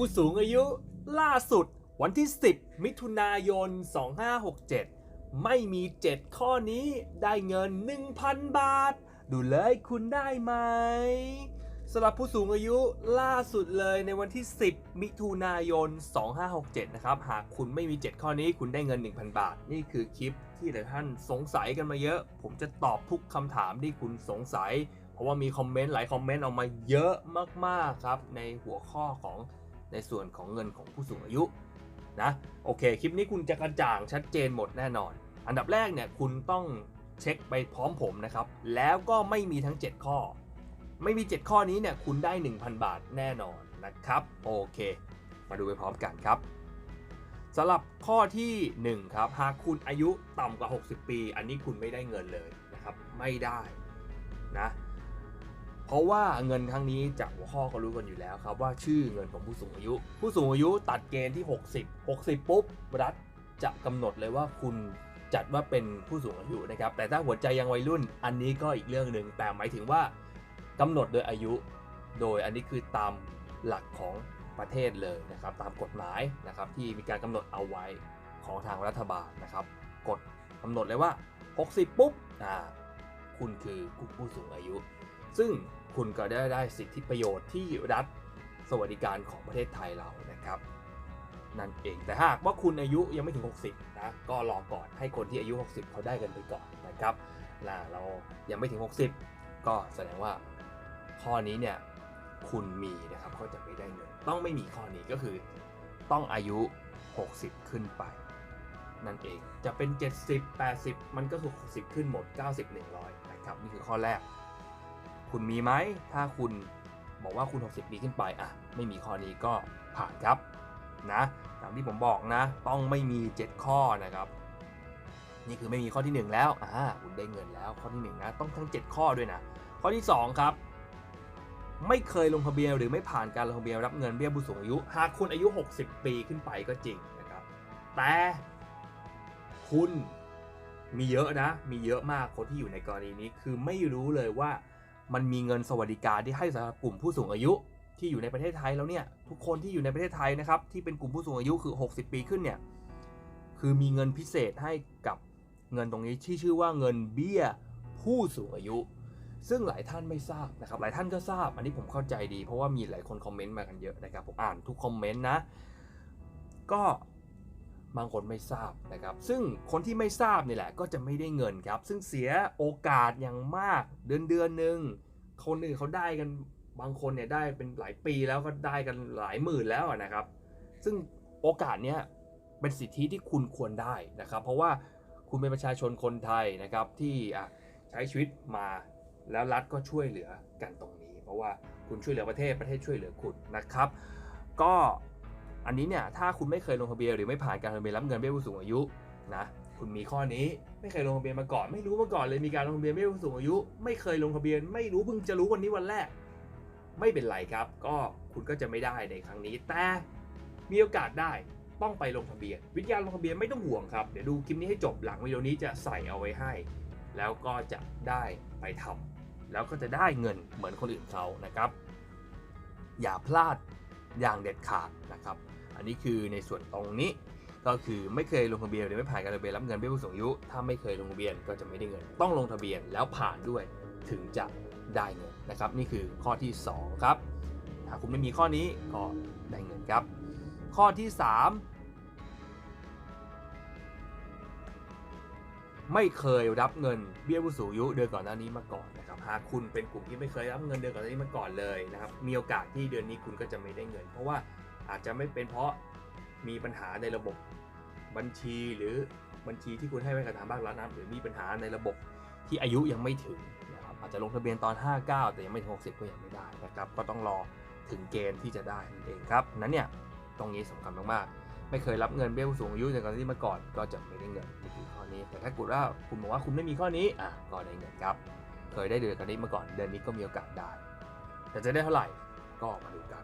ผู้สูงอายุล่าสุดวันที่ 10 มิถุนายน 2567 ไม่มี 7 ข้อนี้ได้เงิน 1,000 บาท ดูเลยคุณได้ไหมสำหรับผู้สูงอายุล่าสุดเลยในวันที่ 10 มิถุนายน 2567 นะครับ หากคุณไม่มี 7 ข้อนี้คุณได้เงิน 1,000 บาท นี่คือคลิปที่หลายท่านสงสัยกันมาเยอะ ผมจะตอบทุกคำถามที่คุณสงสัย เพราะว่ามีคอมเมนต์หลายคอมเมนต์ออกมาเยอะมากๆครับ ในหัวข้อของ ในส่วนของเงินของผู้สูงอายุนะโอเค คลิปนี้คุณจะกระจ่างชัดเจนหมดแน่นอน อันดับแรกเนี่ยคุณต้องเช็คไปพร้อมผมนะครับ แล้วก็ไม่มีทั้ง 7 ข้อ ไม่มี 7 ข้อนี้เนี่ยคุณได้ 1,000 บาทแน่นอนนะครับ โอเค มาดูไปพร้อมกันครับสำหรับข้อทีหนึ่1 ครับ หากคุณอายุต่ำกว่า 60 ปี อันนี้คุณไม่ได้เงินเลยนะครับ ไม่ได้นะ เพราะว่าเงินครั้งนี้จากหัวข้อก็รู้กันอยู่แล้วครับว่าชื่อเงินของผู้สูงอายุ ผู้สูงอายุตัดเกณฑ์ที่ 60 60 ปุ๊บ รัฐจะกำหนดเลยว่าคุณจัดว่าเป็นผู้สูงอายุนะครับ แต่ถ้าหัวใจยังวัยรุ่น อันนี้ก็อีกเรื่องหนึ่งแต่หมายถึงว่ากำหนดโดยอายุ โดยอันนี้คือตามหลักของประเทศเลยนะครับ ตามกฎหมายนะครับที่มีการกำหนดเอาไว้ของทางรัฐบาลนะครับกฎกำหนดเลยว่า 60 ปุ๊บอ่าคุณคือผู้สูงอายุ ซึ่งคุณก็ได้ได้สิทธิประโยชน์ที่รัฐสวัสดิการของประเทศไทยเรานะครับ นั่นเองแต่หากว่าคุณอายุยังไม่ถึง 60 นะ ก็รอก่อนให้คนที่อายุ 60 เขาได้กันไปก่อนนะครับนะเรายังไม่ถึง 60 ก็แสดงว่าข้อนี้เนี่ยคุณมีนะครับก็จะไม่ได้เงินต้องไม่มีข้อนี้ก็คือ ต้องอายุ 60 ขึ้นไป นั่นเองจะเป็น 70 80 มันก็คือ60 ขึ้นหมด 90 100 นะครับ นี่คือข้อแรก คุณมีไหม ถ้าคุณบอกว่าคุณ 60 ปีขึ้นไปอะไม่มีข้อนี้ก็ผ่านครับนะตามที่ผมบอกนะ ต้องไม่มี 7 ข้อนะครับ นี่คือไม่มีข้อที่ 1 แล้วอ่าคุณได้เงินแล้วข้อที่ 1 นะ ต้องทั้ง 7 ข้อด้วยนะ ข้อที่ 2 ครับ ไม่เคยลงทะเบียนหรือไม่ผ่านการลงทะเบียนรับเงินเบี้ยผู้สูงอายุ หากคุณอายุ 60 ปีขึ้นไปก็จริงนะครับ แต่คุณมีเยอะนะ มีเยอะมากคนที่อยู่ในกรณีนี้คือไม่รู้เลยว่า มันมีเงินสวัสดิการที่ให้สำหรับกลุ่มผู้สูงอายุที่อยู่ในประเทศไทยแล้วเนี่ยทุกคนที่อยู่ในประเทศไทยนะครับที่เป็นกลุ่มผู้สูงอายุคือ 60 ปีขึ้นเนี่ยคือมีเงินพิเศษให้กับเงินตรงนี้ที่ชื่อว่าเงินเบี้ยผู้สูงอายุ ซึ่งหลายท่านไม่ทราบนะครับหลายท่านก็ทราบอันนี้ผมเข้าใจดี เพราะว่ามีหลายคนคอมเมนต์มากันเยอะนะครับผมอ่านทุกคอมเมนต์นะก็ บางคนไม่ทราบนะครับ ซึ่งคนที่ไม่ทราบนี่แหละก็จะไม่ได้เงินครับ ซึ่งเสียโอกาสอย่างมากเดือนเดือนหนึ่งคนอื่นเขาได้กันบางคนเนี่ยได้เป็นหลายปีแล้วก็ได้กันหลายหมื่นแล้วนะครับ ซึ่งโอกาสเนี้ยเป็นสิทธิที่คุณควรได้นะครับ เพราะว่าคุณเป็นประชาชนคนไทยนะครับที่ใช้ชีวิตมาแล้วรัฐก็ช่วยเหลือกันตรงนี้ เพราะว่าคุณช่วยเหลือประเทศประเทศช่วยเหลือคุณนะครับ ก็ อันนี้เนี่ยถ้าคุณไม่เคยลงทะเบียนหรือไม่ผ่านการลงทะเบียนรับเงินเบี้ยผู้สูงอายุนะคุณมีข้อนี้ไม่เคยลงทะเบียนมาก่อน ไม่รู้มาก่อนเลยมีการลงทะเบียนเบี้ยผู้สูงอายุ ไม่เคยลงทะเบียน ไม่รู้เพิ่งจะรู้วันนี้วันแรก ไม่เป็นไรครับ ก็คุณก็จะไม่ได้ในครั้งนี้ แต่มีโอกาสได้ต้องไปลงทะเบียน วิทยาลงทะเบียนไม่ต้องห่วงครับเดี๋ยวดูคลิปนี้ให้จบหลังวิดีโอนี้จะใส่เอาไว้ให้ แล้วก็จะได้ไปทำแล้วก็จะได้เงินเหมือนคนอื่นเขานะครับ อย่าพลาดอย่างเด็ดขาดนะครับ อันนี้คือในส่วนตรงนี้ ก็คือไม่เคยลงทะเบียนหรือไม่ผ่านการลงทะเบียนรับเงินเบี้ยผู้สูงอายุถ้าไม่เคยลงทะเบียนก็จะไม่ได้เงิน ต้องลงทะเบียนแล้วผ่านด้วยถึงจะได้เงินนะครับ นี่คือข้อที่ 2 ครับ ถ้าคุณไม่มีข้อนี้ก็ได้เงินครับ ข้อที่ 3 ไม่เคยรับเงินเบี้ยผู้สูงอายุเดือนก่อนหน้านี้มาก่อนนะครับหากคุณเป็นกลุ่มที่ไม่เคยรับเงินเดือนก่อนหน้านี้มาก่อนเลยนะครับมีโอกาสที่เดือนนี้คุณก็จะไม่ได้เงิน เพราะว่า อาจจะไม่เป็นเพราะมีปัญหาในระบบบัญชีหรือบัญชีที่คุณให้ไว้กับทางภาครัฐนะหรือมีปัญหาในระบบที่อายุยังไม่ถึงนะครับอาจจะลงทะเบียนตอน 59 แต่ยังไม่ถึง60 ก็ยังไม่ได้นะครับ ก็ต้องรอถึงเกณฑ์ที่จะได้นั่นเองครับนั้นเนี่ยตรงนี้สำคัญมากๆ ไม่เคยรับเงินเบี้ยผู้สูงอายุในกรณีมาก่อนก็จะไม่ได้เงินนี่คือข้อนี้ แต่ถ้ากิดว่าคุณบอกว่าคุณไม่มีข้อนี้อะก็ได้เงินครับ เคยได้เดือนกันนี้มาก่อน เดือนนี้ก็มีโอกาสได้ แต่จะได้เท่าไหร่ก็มาดูกัน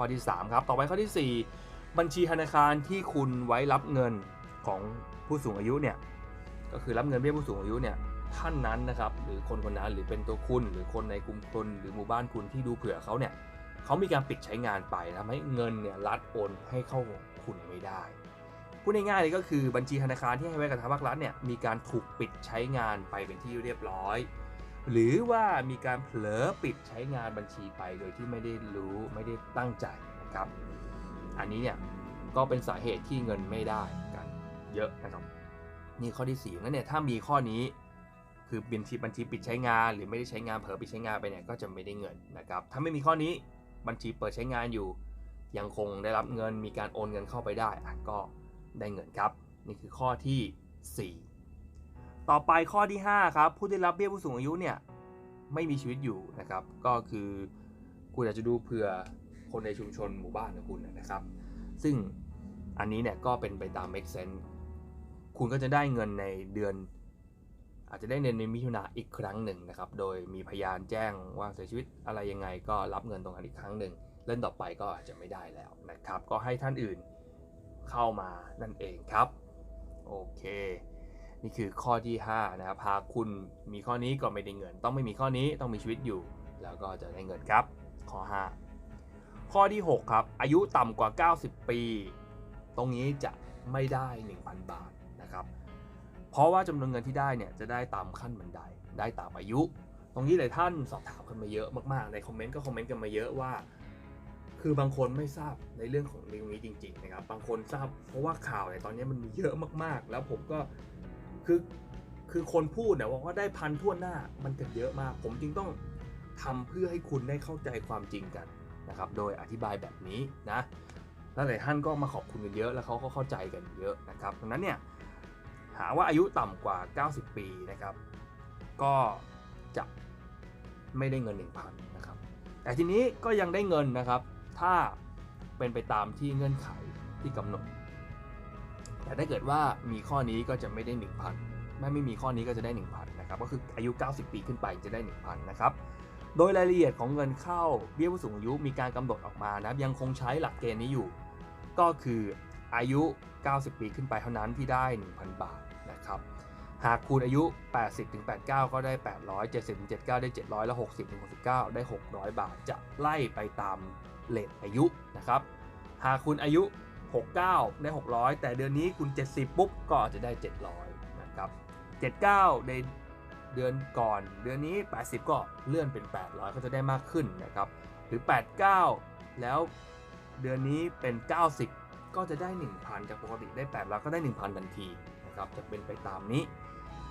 ข้อที่ 3 ครับ ต่อไปข้อที่ 4 บัญชีธนาคารที่คุณไว้รับเงินของผู้สูงอายุเนี่ยก็คือรับเงินเบี้ยผู้สูงอายุเนี่ยท่านนั้นนะครับหรือคนคนนั้นหรือเป็นตัวคุณหรือคนในกลุ่มคนหรือหมู่บ้านคุณที่ดูเผื่อเขาเนี่ยเขามีการปิดใช้งานไปทำให้เงินเนี่ยรัฐโอนให้เข้าคุณไม่ได้พูดง่ายๆเลยก็คือบัญชีธนาคารที่ให้ไว้กับทางภาครัฐเนี่ยมีการถูกปิดใช้งานไปเป็นที่เรียบร้อย หรือว่ามีการเผลอปิดใช้งานบัญชีไปโดยที่ไม่ได้รู้ไม่ได้ตั้งใจนะครับ อันนี้เนี่ยก็เป็นสาเหตุที่เงินไม่ได้กันเยอะนะครับนี่ข้อที่4ี่งั้นเนี่ยถ้ามีข้อนี้คือบัญชีบัญชีปิดใช้งาน หรือไม่ได้ใช้งานเผลอปิดใช้งานไปเนี่ยก็จะไม่ได้เงินนะครับถ้าไม่มีข้อนี้บัญชีเปิดใช้งานอยู่ ยังคงได้รับเงินมีการโอนเงินเข้าไปได้ก็ได้เงินครับ นี่คือข้อที่ 4 ต่อไปข้อที่ 5 ครับ ผู้ได้รับเบี้ยผู้สูงอายุเนี่ยไม่มีชีวิตอยู่นะครับ ก็คือคุณอาจจะดูเผื่อคนในชุมชนหมู่บ้านของคุณนะครับ ซึ่งอันนี้เนี่ยก็เป็นไปตาม make sense คุณก็จะได้เงินในเดือน อาจจะได้เงินในมิถุนาอีกครั้งหนึ่งนะครับ โดยมีพยานแจ้งว่าเสียชีวิตอะไรยังไงก็รับเงินตรงนั้นอีกครั้งหนึ่งเล่นต่อไปก็อาจจะไม่ได้แล้วนะครับ ก็ให้ท่านอื่นเข้ามานั่นเองครับ โอเค นี่คือข้อที่5นะครับหากคุณมีข้อนี้ก็ไม่ได้เงิน ต้องไม่มีข้อนี้ต้องมีชีวิตอยู่ แล้วก็จะได้เงินครับ ข้อ 5 ข้อที่ 6 ครับ อายุต่ำกว่า 90 ปี ตรงนี้จะไม่ได้ 1,000 บาทนะครับ เพราะว่าจำนวนเงินที่ได้เนี่ยจะได้ตามขั้นบันไดได้ตามอายุ ตรงนี้หลายท่านสอบถามกันมาเยอะมากๆในคอมเมนต์ก็คอมเมนต์กันมาเยอะว่าคือบางคนไม่ทราบในเรื่องของเรื่องนี้จริง ๆ นะครับ บางคนทราบเพราะว่าข่าวในตอนนี้มันมีเยอะมากๆ แล้วผมก็ คือคือคนพูดเนี่ยว่าได้พันทั่วหน้ามันกันเยอะมาก ผมจึงต้องทำเพื่อให้คุณได้เข้าใจความจริงกันนะครับ โดยอธิบายแบบนี้นะแล้วหลายท่านก็มาขอบคุณกันเยอะแล้วเขาก็เข้าใจกันเยอะนะครับดังนั้นเนี่ยหาว่าอายุต่ำกว่า 90 ปีนะครับ ก็จะไม่ได้เงิน 1,000นะครับ แต่ทีนี้ก็ยังได้เงินนะครับ ถ้าเป็นไปตามที่เงื่อนไขที่กำหนด แต่ถ้าเกิดว่ามีข้อนี้ก็จะไม่ได้ 1,000ไม่ไม่มีข้อนี้ก็จะได้ 1,000นะครับก็คืออายุ 90 ปีขึ้นไปจะได้ 1,000นะครับโดยรายละเอียดของเงินเข้าเบี้ยผู้สูงอายุมีการกำหนดออกมานะครับยังคงใช้หลักเกณฑ์นี้อยู่ ก็คืออายุ 90 ปีขึ้นไปเท่านั้นที่ได้ 1,000 บาทนะครับหากคุณอายุ 80ถึง89 ก็ได้ 800 70ถึง79 ได้ 700 แล้ว 60ถึง69 ได้ 600 บาท จะไล่ไปตามเลทอายุนะครับ หากคุณอายุ 69 ได้ 600 แต่เดือนนี้คุณ 70 ปุ๊บก็จะได้ 700 นะครับ 79 ในเดือนก่อนเดือนนี้ 80 ก็เลื่อนเป็น 800 ก็จะได้มากขึ้นนะครับ หรือ 89 แล้วเดือนนี้เป็น 90 ก็จะได้ 1,000 จากปกติได้ 800 ก็ได้ 1,000 ทันทีนะครับ จะเป็นไปตามนี้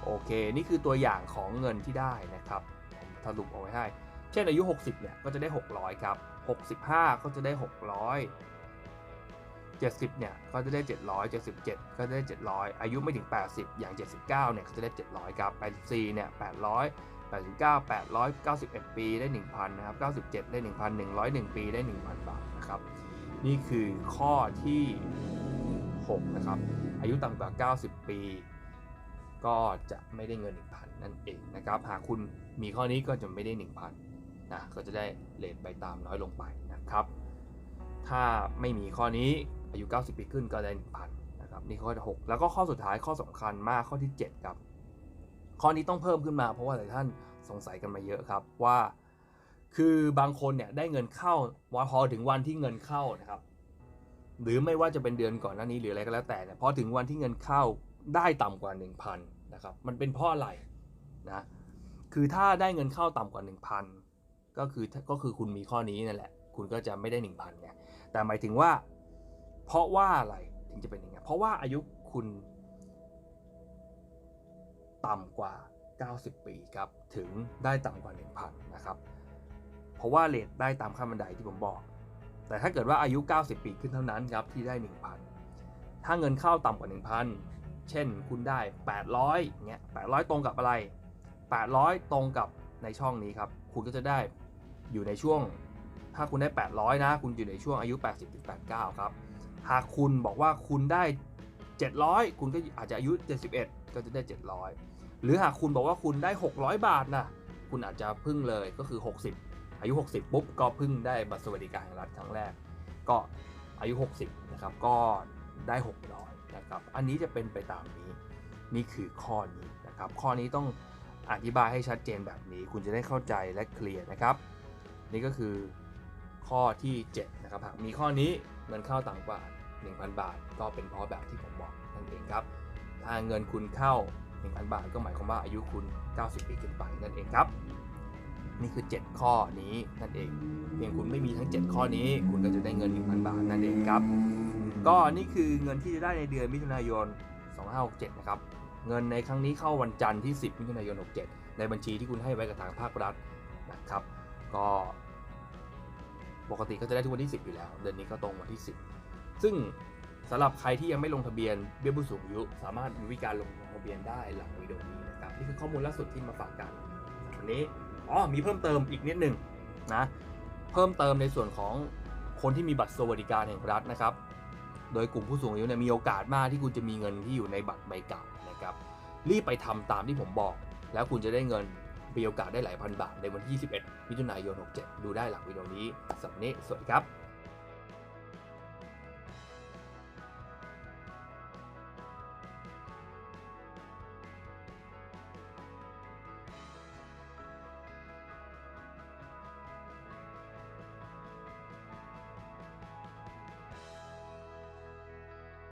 โอเค นี่คือตัวอย่างของเงินที่ได้นะครับผมสรุปเอาไว้ให้ เช่นอายุ 60 เนี่ย ก็จะได้ 600 ครับ 65 ก็จะได้ 600 70 เนี่ย ก็จะได้ 700 77 ก็จะได้ 700 อายุไม่ถึง 80 อย่าง 79 เนี่ยก็จะได้ 700 ครับ 84 เนี่ย 800 89 891 ปีได้ 1,000 นะครับ 97 ได้ 1,101 ปีได้ 1,000 บาทนะครับ นี่คือข้อที่ 6 นะครับ อายุต่ำกว่า 90 ปี ก็จะไม่ได้เงิน 1,000 นั่นเองนะครับ หากคุณมีข้อนี้ก็จะไม่ได้ 1,000 นะ ก็จะได้เลทไปตามน้อยลงไปนะครับ ถ้าไม่มีข้อนี้ อายุ 90 ปีขึ้นก็ได้ 1,000นะครับนี่ข้อที่6แล้วก็ข้อสุดท้ายข้อสำคัญมากข้อที่ 7 ครับ ข้อนี้ต้องเพิ่มขึ้นมาเพราะว่าหลายท่านสงสัยกันมาเยอะครับว่า คือบางคนเนี่ยได้เงินเข้าวันพอถึงวันที่เงินเข้านะครับหรือไม่ว่าจะเป็นเดือนก่อนหน้านี้หรืออะไรก็แล้วแต่เนี่ยพอถึงวันที่เงินเข้าได้ต่ำกว่า 1,000นะครับมันเป็นเพราะอะไรนะคือถ้าได้เงินเข้าต่ำกว่า 1,000 ก็คือก็คือคุณมีข้อนี้นั่นแหละ คุณก็จะไม่ได้ 1,000ไงแต่หมายถึงว่า เพราะว่าอะไรถึงจะเป็นอย่างนี้เพราะว่าอายุคุณต่ำกว่า 90 ปีครับถึงได้ต่ำกว่า 1,000นะครับเพราะว่าเลทได้ตามขั้นบันไดที่ผมบอก แต่ถ้าเกิดว่าอายุ 90 ปีขึ้นเท่านั้นครับที่ได้ 1,000 ถ้าเงินเข้าต่ำกว่า 1,000 เช่นคุณได้ 800เงี้ย800 ตรงกับอะไร 800 ตรงกับในช่องนี้ครับคุณก็จะได้อยู่ในช่วง ถ้าคุณได้ 800 นะ คุณอยู่ในช่วงอายุ 80ถึง89 ครับ หากคุณบอกว่าคุณได้ 700 คุณก็อาจจะอายุ 71 ก็จะได้ 700 หรือหากคุณบอกว่าคุณได้ 600 บาทนะคุณอาจจะพึ่งเลยก็คือ 60 อายุ 60 ปุ๊บก็พึ่งได้บัตรสวัสดิการแห่งรัฐครั้งแรก ก็อายุ 60 นะครับ ก็ได้ 600 นะครับ อันนี้จะเป็นไปตามนี้ นี่คือข้อนี้นะครับ ข้อนี้ต้องอธิบายให้ชัดเจนแบบนี้ คุณจะได้เข้าใจและเคลียร์นะครับ นี่ก็คือ ข้อที่ 7 นะครับ หากมีข้อนี้เงินเข้าต่ำกว่า 1,000 บาท ก็เป็นเพราะแบบที่ผมบอกนั่นเองครับ ถ้าเงินคุณเข้า 1,000 บาท ก็หมายความว่าอายุคุณ 90 ปีขึ้นไปนั่นเองครับ นี่คือ 7 ข้อนี้นั่นเอง เพียงคุณไม่มีทั้ง 7 ข้อนี้ คุณก็จะได้เงิน 1,000 บาทนั่นเองครับ ก็นี่คือเงินที่จะได้ในเดือนมิถุนายน 2567 นะครับ เงินในครั้งนี้เข้าวันจันทร์ที่ 10 มิถุนายน 67 ในบัญชีที่คุณให้ไว้กับทางภาครัฐนะครับ ก็ ปกติก็จะได้ทุกวันที่ 10 อยู่แล้ว เดือนนี้ก็ตรงวันที่ 10 ซึ่งสำหรับใครที่ยังไม่ลงทะเบียนเบี้ยผู้สูงอายุ สามารถมีวิธีการลงทะเบียนได้หลังวิดีโอนี้นะครับนี่คือข้อมูลล่าสุดที่มาฝากกันวันนี้อ๋อมีเพิ่มเติมอีกนิดหนึ่งนะเพิ่มเติมในส่วนของคนที่มีบัตรสวัสดิการแห่งรัฐนะครับ โดยกลุ่มผู้สูงอายุเนี่ยมีโอกาสมากที่คุณจะมีเงินที่อยู่ในบัตรใบเก่านะครับ รีบไปทำตามที่ผมบอก แล้วคุณจะได้เงิน มีโอกาสได้หลายพันบาทในวันที่ 21 มิถุนายน 67 ดูได้หลังวิดีโอนี้สำหรับวันนี้สวัสดีครับ